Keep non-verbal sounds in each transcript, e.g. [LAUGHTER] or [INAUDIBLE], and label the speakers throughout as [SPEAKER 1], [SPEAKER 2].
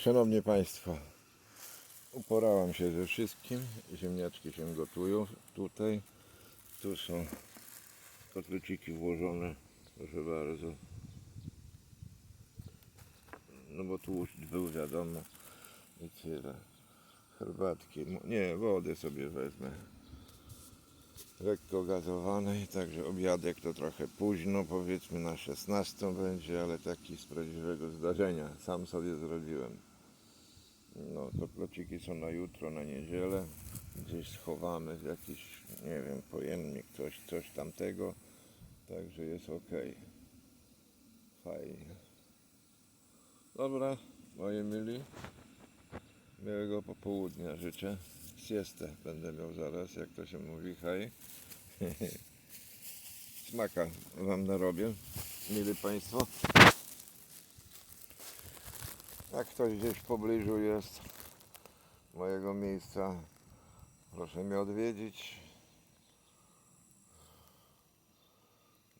[SPEAKER 1] Szanowni Państwo, uporałem się ze wszystkim. Ziemniaczki się gotują tutaj. Tu są kotleciki włożone, proszę bardzo. No bo tłuszcz był wiadomo i tyle. Herbatki, nie, wodę sobie wezmę. Lekko gazowanej, także obiadek to trochę późno, powiedzmy na 16 będzie, ale taki z prawdziwego zdarzenia. Sam sobie zrobiłem. No, kotlociki są na jutro, na niedzielę. Gdzieś schowamy w jakiś, nie wiem, pojemnik, coś, coś tamtego. Także jest ok. Fajnie. Dobra, moi mili. Miłego popołudnia życzę. Siestę będę miał zaraz, jak to się mówi. Hej. [LAUGHS] Smaka wam narobię, mili Państwo. Jak ktoś gdzieś w pobliżu jest mojego miejsca, proszę mnie odwiedzić.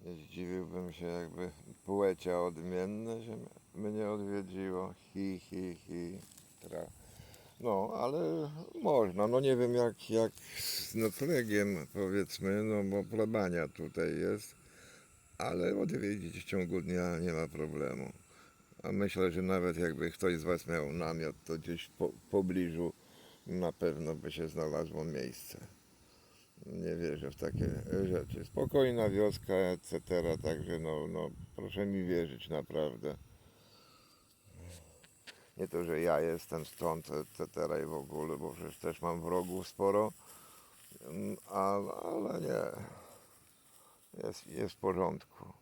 [SPEAKER 1] Nie zdziwiłbym się, jakby płecia odmienne się mnie odwiedziło. Hi, hi, hi. Tra. No, ale można. No nie wiem jak, jak z noclegiem powiedzmy, no bo plebania tutaj jest, ale odwiedzić w ciągu dnia nie ma problemu. A myślę, że nawet jakby ktoś z Was miał namiot, to gdzieś po, pobliżu na pewno by się znalazło miejsce. Nie wierzę w takie rzeczy. Spokojna wioska, etc. Także no, no proszę mi wierzyć naprawdę. Nie to, że ja jestem stąd, etc. i w ogóle, bo przecież też mam wrogów sporo, Mm, ale, ale nie. Jest, jest w porządku.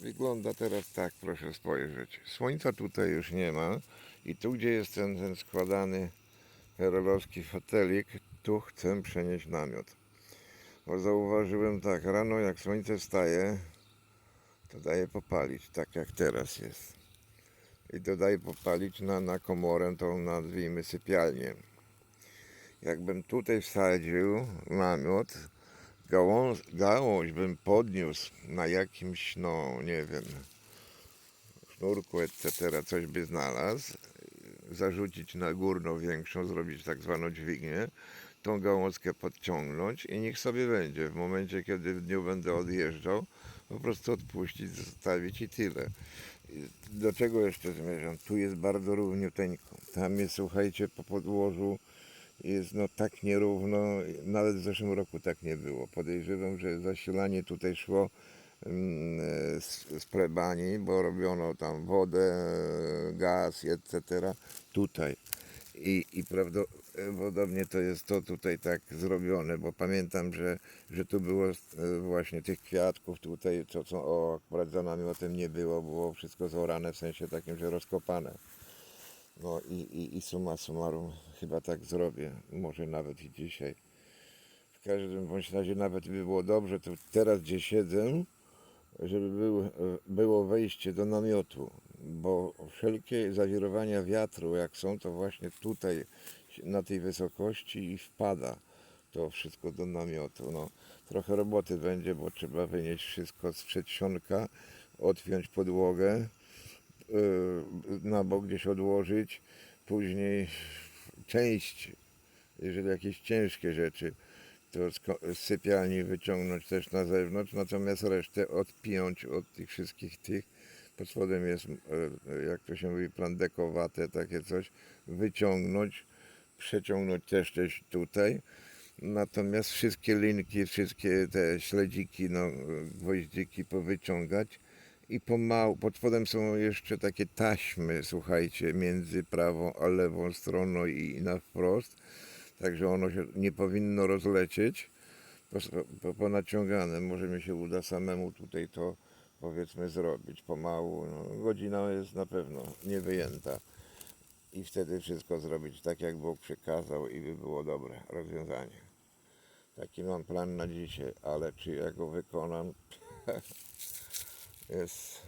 [SPEAKER 1] Wygląda teraz tak, proszę spojrzeć. Słońca tutaj już nie ma i tu, gdzie jest ten, ten składany herolowski fotelik, tu chcę przenieść namiot. Bo zauważyłem tak, rano jak słońce wstaje, to daje popalić, tak jak teraz jest. I to daje popalić na, na komorę, tą nazwijmy sypialnię. Jakbym tutaj wsadził namiot, gałąź, gałąź bym podniósł na jakimś, no nie wiem, sznurku, etc., coś by znalazł, zarzucić na górną większą, zrobić tak zwaną dźwignię, tą gałązkę podciągnąć i niech sobie będzie. W momencie, kiedy w dniu będę odjeżdżał, po prostu odpuścić, zostawić i tyle. Do czego jeszcze zmierzam? Tu jest bardzo równiuteńko. Tam jest, słuchajcie, po podłożu jest no tak nierówno, nawet w zeszłym roku tak nie było. Podejrzewam, że zasilanie tutaj szło mm, e, z, z plebanii, bo robiono tam wodę, gaz, etc. tutaj. I, i prawdopodobnie to jest to tutaj tak zrobione, bo pamiętam, że, że tu było e, właśnie tych kwiatków tutaj, co, o, akurat za namiotem nie było, było wszystko zorane w sensie takim, że rozkopane. No i, i, i summa summarum chyba tak zrobię, może nawet i dzisiaj. W każdym bądź razie nawet by było dobrze, to teraz gdzie siedzę, żeby był, było wejście do namiotu, bo wszelkie zawirowania wiatru jak są, to właśnie tutaj na tej wysokości i wpada to wszystko do namiotu. No, trochę roboty będzie, bo trzeba wynieść wszystko z przedsionka, odpiąć podłogę, na bok gdzieś odłożyć, później część, jeżeli jakieś ciężkie rzeczy, to z, sypialni wyciągnąć też na zewnątrz, natomiast resztę odpiąć od tych wszystkich tych. Pod spodem jest, e, jak to się mówi, plandekowate, takie coś, wyciągnąć, przeciągnąć też tutaj. Natomiast wszystkie linki, wszystkie te śledziki, no, gwoździki powyciągać i pomału, pod spodem są jeszcze takie taśmy, słuchajcie, między prawą a lewą stroną i na wprost, także ono się nie powinno rozlecieć, po, po, ponaciągane, może mi się uda samemu tutaj to powiedzmy zrobić pomału, no, godzina jest na pewno niewyjęta. I wtedy wszystko zrobić tak, jak Bóg przykazał i by było dobre rozwiązanie. Taki mam plan na dzisiaj, ale czy ja go wykonam, [LAUGHS] jest,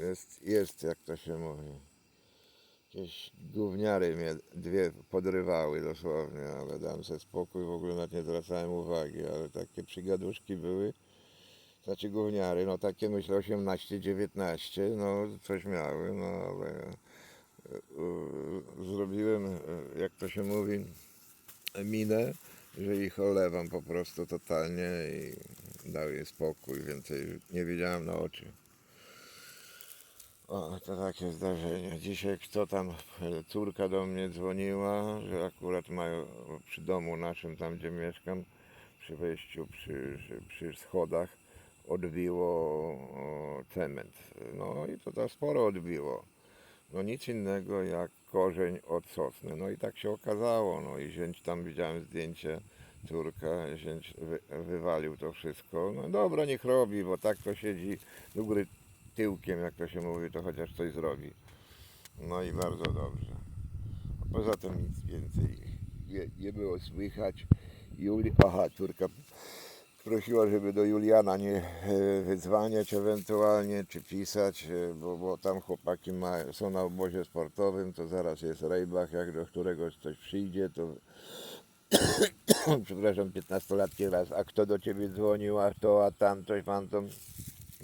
[SPEAKER 1] jest, jest, jak to się mówi. Jakieś gówniary mnie dwie podrywały dosłownie, ale dam sobie spokój, w ogóle nawet nie zwracałem uwagi, ale takie przygaduszki były. Znaczy gówniary, no takie myślę 18, 19, no coś miały, no ale się mówi, minę, że ich olewam po prostu totalnie i dał jej spokój, więcej nie widziałem na oczy. O, to takie zdarzenie. Dzisiaj kto tam, e, córka do mnie dzwoniła, że akurat mają przy domu naszym, tam gdzie mieszkam, przy wejściu, przy, przy schodach odbiło cement. No i to, to sporo odbiło. No nic innego jak korzeń od sosny. No i tak się okazało. No i tam widziałem zdjęcie, córka, wy, wywalił to wszystko. No dobra, niech robi, bo tak to siedzi do góry tyłkiem, jak to się mówi, to chociaż coś zrobi. No i bardzo dobrze. Poza tym nic więcej nie, nie było słychać. Juli... Aha, córka prosiła, żeby do Juliana nie e, wydzwaniać ewentualnie, czy pisać, e, bo, bo tam chłopaki ma, są na obozie sportowym, to zaraz jest rejbach, jak do któregoś coś przyjdzie, to [COUGHS] przepraszam, 15-latki raz, a kto do ciebie dzwonił, a to, a tam, coś pan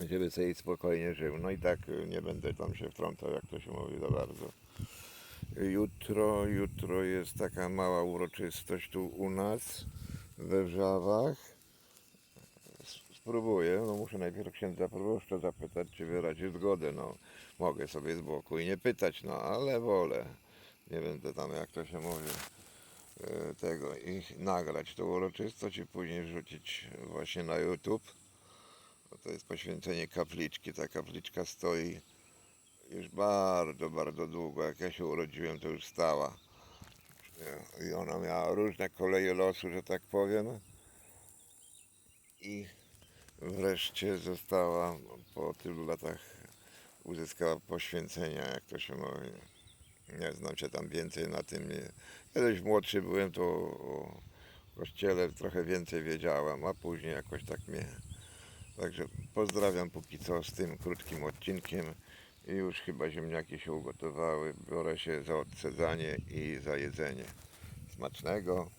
[SPEAKER 1] żeby sobie spokojnie żył. No i tak e, nie będę tam się wtrącał, jak to się mówi za bardzo. Jutro, jutro jest taka mała uroczystość tu u nas we Wrzawach. Spróbuję, no muszę najpierw księdza proboszcza zapytać, czy wyrazi zgodę. No, mogę sobie z boku i nie pytać, no ale wolę. Nie będę tam, jak to się mówi, tego i nagrać tą uroczystość i później wrzucić właśnie na YouTube. To jest poświęcenie kapliczki. Ta kapliczka stoi już bardzo, bardzo długo. Jak ja się urodziłem, to już stała. I ona miała różne koleje losu, że tak powiem. I wreszcie została po tylu latach uzyskała poświęcenia, jak to się mówi. Nie znam się tam więcej na tym. Kiedyś młodszy byłem, to o kościele trochę więcej wiedziałem, a później jakoś tak mnie. Także pozdrawiam póki co z tym krótkim odcinkiem. I już chyba ziemniaki się ugotowały. Biorę się za odsadzanie i za jedzenie. Smacznego.